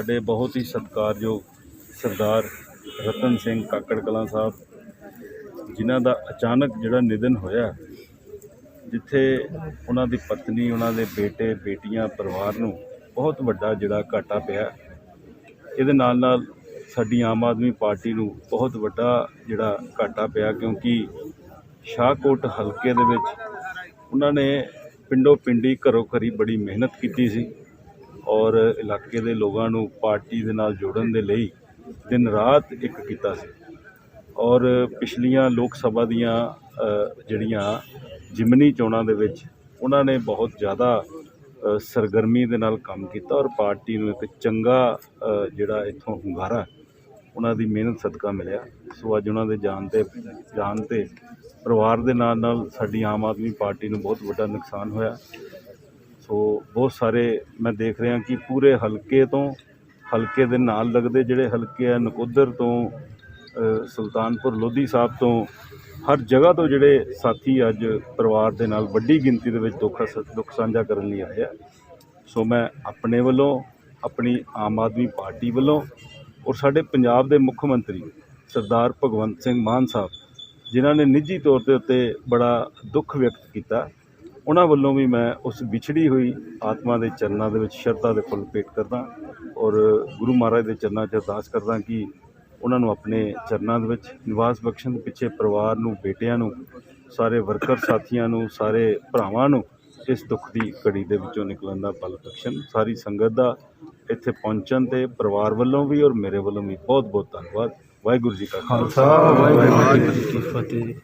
ਸਾਡੇ ਬਹੁਤ ਹੀ ਸਤਿਕਾਰਯੋਗ ਸਰਦਾਰ ਰਤਨ ਸਿੰਘ ਕਾਕੜ ਕਲਾਂ ਸਾਹਿਬ, ਜਿਨ੍ਹਾਂ ਦਾ ਅਚਾਨਕ ਜਿਹੜਾ ਨਿਧਨ ਹੋਇਆ, ਜਿੱਥੇ ਉਹਨਾਂ ਦੀ ਪਤਨੀ, ਉਹਨਾਂ ਦੇ ਬੇਟੇ, ਬੇਟੀਆਂ, ਪਰਿਵਾਰ ਨੂੰ ਬਹੁਤ ਵੱਡਾ ਜਿਹੜਾ ਘਾਟਾ ਪਿਆ। ਇਹਦੇ ਨਾਲ ਨਾਲ ਸਾਡੀ ਆਮ ਆਦਮੀ ਪਾਰਟੀ ਨੂੰ ਬਹੁਤ ਵੱਡਾ ਜਿਹੜਾ ਘਾਟਾ ਪਿਆ, ਕਿਉਂਕਿ ਸ਼ਾਹਕੋਟ ਹਲਕੇ ਦੇ ਵਿੱਚ ਉਹਨਾਂ ਨੇ ਪਿੰਡੋ ਪਿੰਡੀ ਘਰੋ ਘਰੀ ਬੜੀ ਮਿਹਨਤ ਕੀਤੀ ਸੀ। ਔਰ ਇਲਾਕੇ ਦੇ ਲੋਕਾਂ ਨੂੰ ਪਾਰਟੀ ਦੇ ਨਾਲ ਜੋੜਨ ਦੇ ਲਈ ਦਿਨ ਰਾਤ ਇੱਕ ਕੀਤਾ ਸੀ। ਔਰ ਪਿਛਲੀਆਂ ਲੋਕ ਸਭਾ ਦੀਆਂ ਜਿਹੜੀਆਂ ਜਿਮਨੀ ਚੋਣਾਂ ਦੇ ਵਿੱਚ ਉਹਨਾਂ ਨੇ ਬਹੁਤ ਜ਼ਿਆਦਾ ਸਰਗਰਮੀ ਦੇ ਨਾਲ ਕੰਮ ਕੀਤਾ ਔਰ ਪਾਰਟੀ ਨੂੰ ਇੱਕ ਚੰਗਾ ਜਿਹੜਾ ਇੱਥੋਂ ਹੁੰਗਾਰਾ, ਉਹਨਾਂ ਦੀ ਮਿਹਨਤ ਸਦਕਾ ਮਿਲਿਆ। ਸੋ ਅੱਜ ਉਹਨਾਂ ਦੇ ਜਾਣ ਤੇ ਜਾਣ ਤੇ ਪਰਿਵਾਰ ਦੇ ਨਾਲ ਨਾਲ ਸਾਡੀ ਆਮ ਆਦਮੀ ਪਾਰਟੀ ਨੂੰ ਬਹੁਤ ਵੱਡਾ ਨੁਕਸਾਨ ਹੋਇਆ। ਸੋ ਬਹੁਤ ਸਾਰੇ ਮੈਂ ਦੇਖ ਰਿਹਾ ਕਿ ਪੂਰੇ ਹਲਕੇ ਤੋਂ ਹਲਕੇ ਦੇ ਨਾਲ ਲੱਗਦੇ ਜਿਹੜੇ ਹਲਕੇ ਆ, ਨਕੋਦਰ ਤੋਂ ਸੁਲਤਾਨਪੁਰ ਲੋਧੀ ਸਾਹਿਬ ਤੋਂ, ਹਰ ਜਗ੍ਹਾ ਤੋਂ ਜਿਹੜੇ ਸਾਥੀ ਅੱਜ ਪਰਿਵਾਰ ਦੇ ਨਾਲ ਵੱਡੀ ਗਿਣਤੀ ਦੇ ਵਿੱਚ ਦੁੱਖ ਦੁੱਖ ਸਾਂਝਾ ਕਰਨ ਲਈ ਆਏ ਆ। ਸੋ ਮੈਂ ਆਪਣੇ ਵੱਲੋਂ, ਆਪਣੀ ਆਮ ਆਦਮੀ ਪਾਰਟੀ ਵੱਲੋਂ ਔਰ ਸਾਡੇ ਪੰਜਾਬ ਦੇ ਮੁੱਖ ਮੰਤਰੀ ਸਰਦਾਰ ਭਗਵੰਤ ਸਿੰਘ ਮਾਨ ਸਾਹਿਬ, ਜਿਨ੍ਹਾਂ ਨੇ ਨਿੱਜੀ ਤੌਰ ਦੇ ਉੱਤੇ ਬੜਾ ਦੁੱਖ ਵਿਅਕਤ ਕੀਤਾ ਉਹਨਾਂ ਵੱਲੋਂ ਵੀ ਮੈਂ ਉਸ ਵਿਛੜੀ ਹੋਈ ਆਤਮਾ ਦੇ ਚਰਨਾਂ ਦੇ ਵਿੱਚ ਸ਼ਰਧਾ ਦੇ ਫੁੱਲ ਭੇਟ ਕਰਦਾ ਔਰ ਗੁਰੂ ਮਹਾਰਾਜ ਦੇ ਚਰਨਾਂ 'ਚ ਅਰਦਾਸ ਕਰਦਾ ਕਿ ਉਹਨਾਂ ਨੂੰ ਆਪਣੇ ਚਰਨਾਂ ਦੇ ਵਿੱਚ ਨਿਵਾਸ ਬਖਸ਼ਣ ਦੇ ਪਿੱਛੇ ਪਰਿਵਾਰ ਨੂੰ ਬੇਟਿਆਂ ਨੂੰ ਸਾਰੇ ਵਰਕਰ ਸਾਥੀਆਂ ਨੂੰ ਸਾਰੇ ਭਰਾਵਾਂ ਨੂੰ ਇਸ ਦੁੱਖ ਦੀ ਘੜੀ ਦੇ ਵਿੱਚੋਂ ਨਿਕਲਣ ਦਾ ਬਲ ਬਖਸ਼ਣ। ਸਾਰੀ ਸੰਗਤ ਦਾ ਇੱਥੇ ਪਹੁੰਚਣ ਤੇ ਪਰਿਵਾਰ ਵੱਲੋਂ ਵੀ ਔਰ ਮੇਰੇ ਵੱਲੋਂ ਵੀ ਬਹੁਤ ਬਹੁਤ ਧੰਨਵਾਦ। ਵਾਹਿਗੁਰੂ ਜੀ ਕਾ ਖਾਲਸਾ। ਵਾਹਿਗੁਰੂ ਜੀ ਕੀ ਫਤਿਹ।